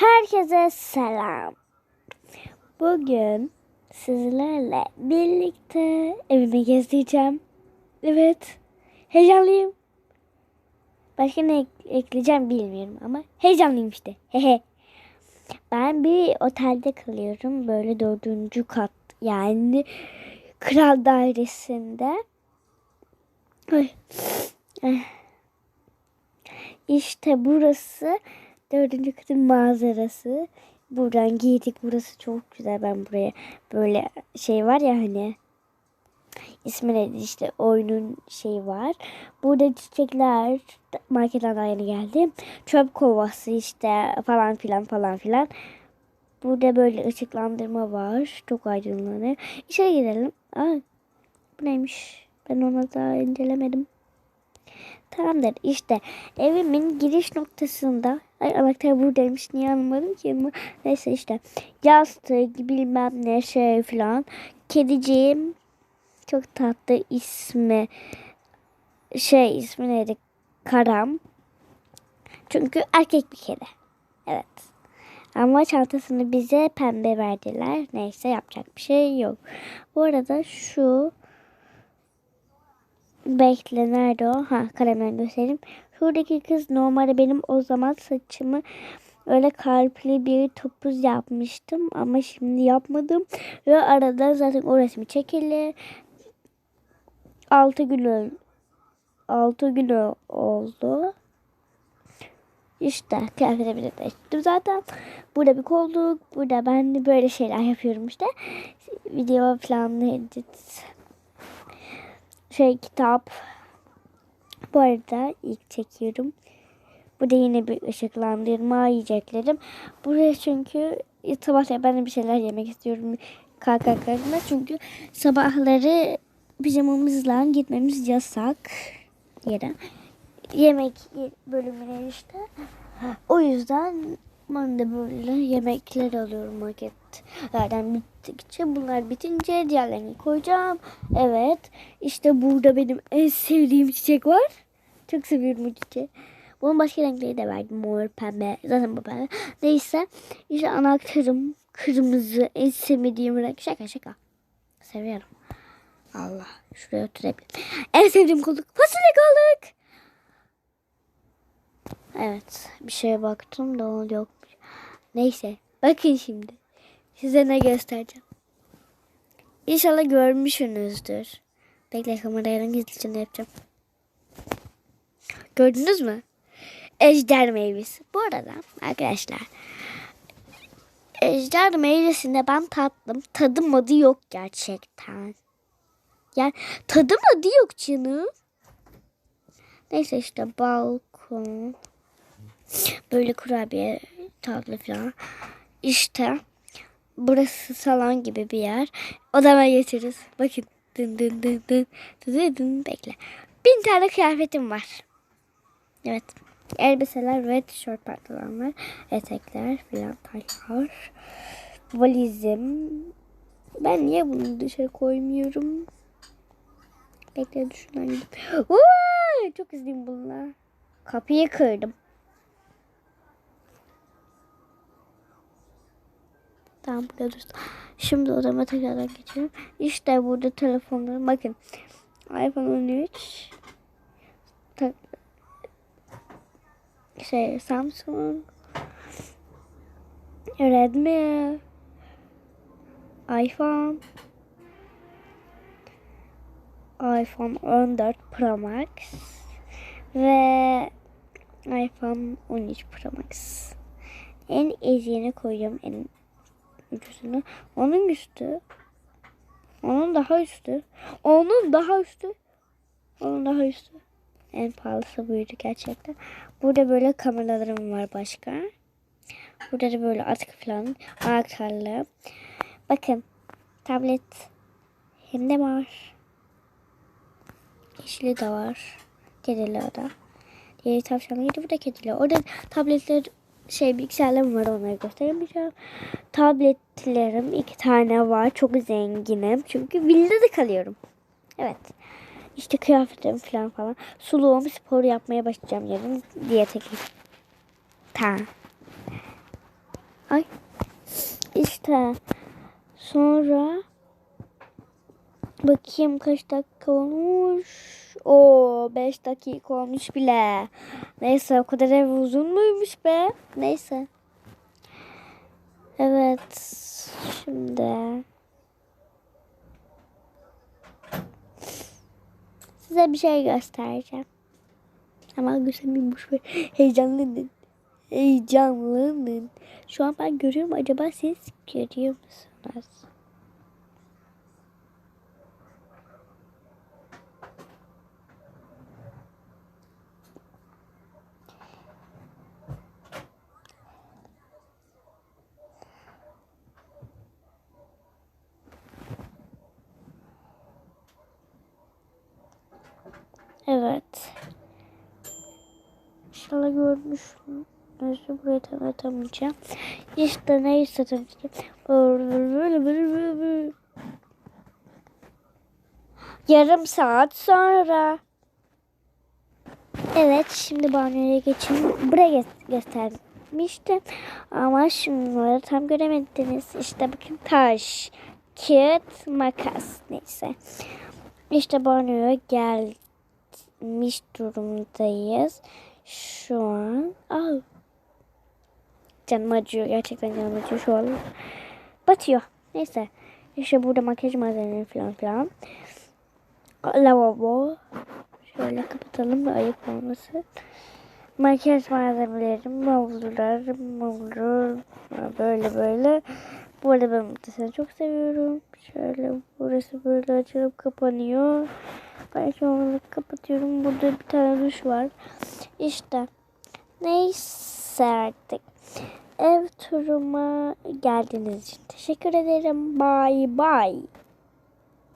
Herkese selam. Bugün sizlerle birlikte evimi gezdireceğim. Evet. Heyecanlıyım. Başka ne ek- ekleyeceğim bilmiyorum ama heyecanlıyım işte. Hehe. Ben bir otelde kalıyorum. Böyle dördüncü kat. Yani kral dairesinde. Ay. Eh. İşte burası dördüncü katın manzarası. Buradan giydik. Burası çok güzel. Ben buraya böyle şey var ya hani ismi neydi işte oyunun şeyi var. Burada çiçekler marketten daha yeni geldi. Çöp kovası işte falan filan falan filan. Burada böyle ışıklandırma var. Çok aydınlanıyor. İçeri girelim. Aa, bu neymiş? Ben onu daha incelemedim. Tamamdır işte evimin giriş noktasında ay anahtar buradaymış niye anlamadım ki? Neyse işte yastık bilmem ne şey falan. Kediciğim çok tatlı ismi şey ismi neydi? Karam. Çünkü erkek bir kedi. Evet. Ama çantasını bize pembe verdiler. Neyse yapacak bir şey yok. Bu arada şu Bekle nerede o? Ha kalemden göstereyim. Şuradaki kız normalde benim o zaman saçımı öyle kalpli bir topuz yapmıştım ama şimdi yapmadım. Ve aradan zaten o resmi çekildi. 6 gün ol- 6 gün oldu. İşte kıyafetimi de değiştirdim zaten. Burada bir kolluk. Burada ben de böyle şeyler yapıyorum işte. Video falan edit şey kitap. Bu arada ilk çekiyorum. Bu da yine bir ışıklandırma yiyeceklerim. Buraya çünkü sabah ben de bir şeyler yemek istiyorum. Kalkarlarına çünkü sabahları pijamamızla gitmemiz yasak yere. Yemek bölümüne işte. O yüzden ben de böyle yemekler alıyorum marketlerden bittikçe. Bunlar bitince diğerlerini koyacağım. Evet. işte burada benim en sevdiğim çiçek var. Çok seviyorum bu çiçeği. Bunun başka renkleri de verdim. Mor, pembe. Zaten bu pembe. Neyse. İşte anahtarım kırmızı. En sevmediğim renk. Şaka şaka. Seviyorum. Allah. Şuraya oturabilirim. En sevdiğim kolluk. Fasulye kolluk. Evet. Bir şeye baktım da yokmuş. Neyse. Bakın şimdi. Size ne göstereceğim. İnşallah görmüşsünüzdür. Bekle kamerayla gizlice yapacağım. Gördünüz mü? Ejder meyvesi. Bu arada arkadaşlar. Ejder meyvesinde ben tattım. Tadı madı yok gerçekten. Yani tadı madı yok canım. Neyse işte balkon. Böyle kurabiye tatlı falan. İşte burası salon gibi bir yer. Odama geçeriz. Bakın. Dın dın dın dın dın dın. Bekle. Bin tane kıyafetim var. Evet. Elbiseler ve tişört pantolonlar, etekler filan taylar. Valizim. Ben niye bunu dışarı koymuyorum? Bekle düşünen. Vay, çok hızlıyım bununla. Kapıyı kırdım. Tamam burada dursun. Şimdi odama tekrardan geçiyorum. İşte burada telefonlarım. Bakın. iPhone 13. Ta- şey Samsung. Redmi. iPhone. iPhone 14 Pro Max. Ve iPhone 13 Pro Max. En eziğini koyuyorum. En ucuzunu. Onun üstü. Onun daha üstü. Onun daha üstü. Onun daha üstü. En pahalısı buydu gerçekten. Burada böyle kameralarım var başka. Burada da böyle atkı falan. Anahtarlı. Bakın. Tablet. Hem de var. Yeşili de var. Kedili o da. Diğeri tavşanlıydı. Bu da kedili. Orada tabletler şey bilgisayarlarım var onları gösteremeyeceğim. Tabletlerim iki tane var. Çok zenginim. Çünkü villada kalıyorum. Evet. İşte kıyafetlerim falan falan. Suluğum spor yapmaya başlayacağım yarın diye teklif. Tamam. Ay. İşte. Sonra bakayım kaç dakika olmuş. O 5 dakika olmuş bile. Neyse o kadar ev uzun muymuş be? Neyse. Evet. Şimdi size bir şey göstereceğim. Ama göstermiyormuş ve heyecanlanın. Heyecanlanın. Şu an ben görüyorum. Acaba siz görüyor musunuz? Evet. İnşallah görmüşsünüz. Burayı tanıtamayacağım. İşte neyse böyle böyle. Yarım saat sonra. Evet şimdi banyoya geçin. Buraya gö- göstermiştim. Ama şunları tam göremediniz. İşte bakın taş, kağıt, makas. Neyse. İşte banyoya gelmiş durumdayız. Şu an. Al. Canım acıyor. Gerçekten canım acıyor şu an. Batıyor. Neyse. İşte burada makyaj malzemeleri falan filan. Lavabo. Şöyle kapatalım da ayıp olmasın. Makyaj malzemelerim, mavlular, mavlur, böyle böyle. Bu arada ben mutlaka çok seviyorum. Şöyle burası böyle açılıp kapanıyor. Ben an kapatıyorum. Burada bir tane duş var. İşte. Neyse artık. Ev turuma geldiğiniz için teşekkür ederim. Bye bye.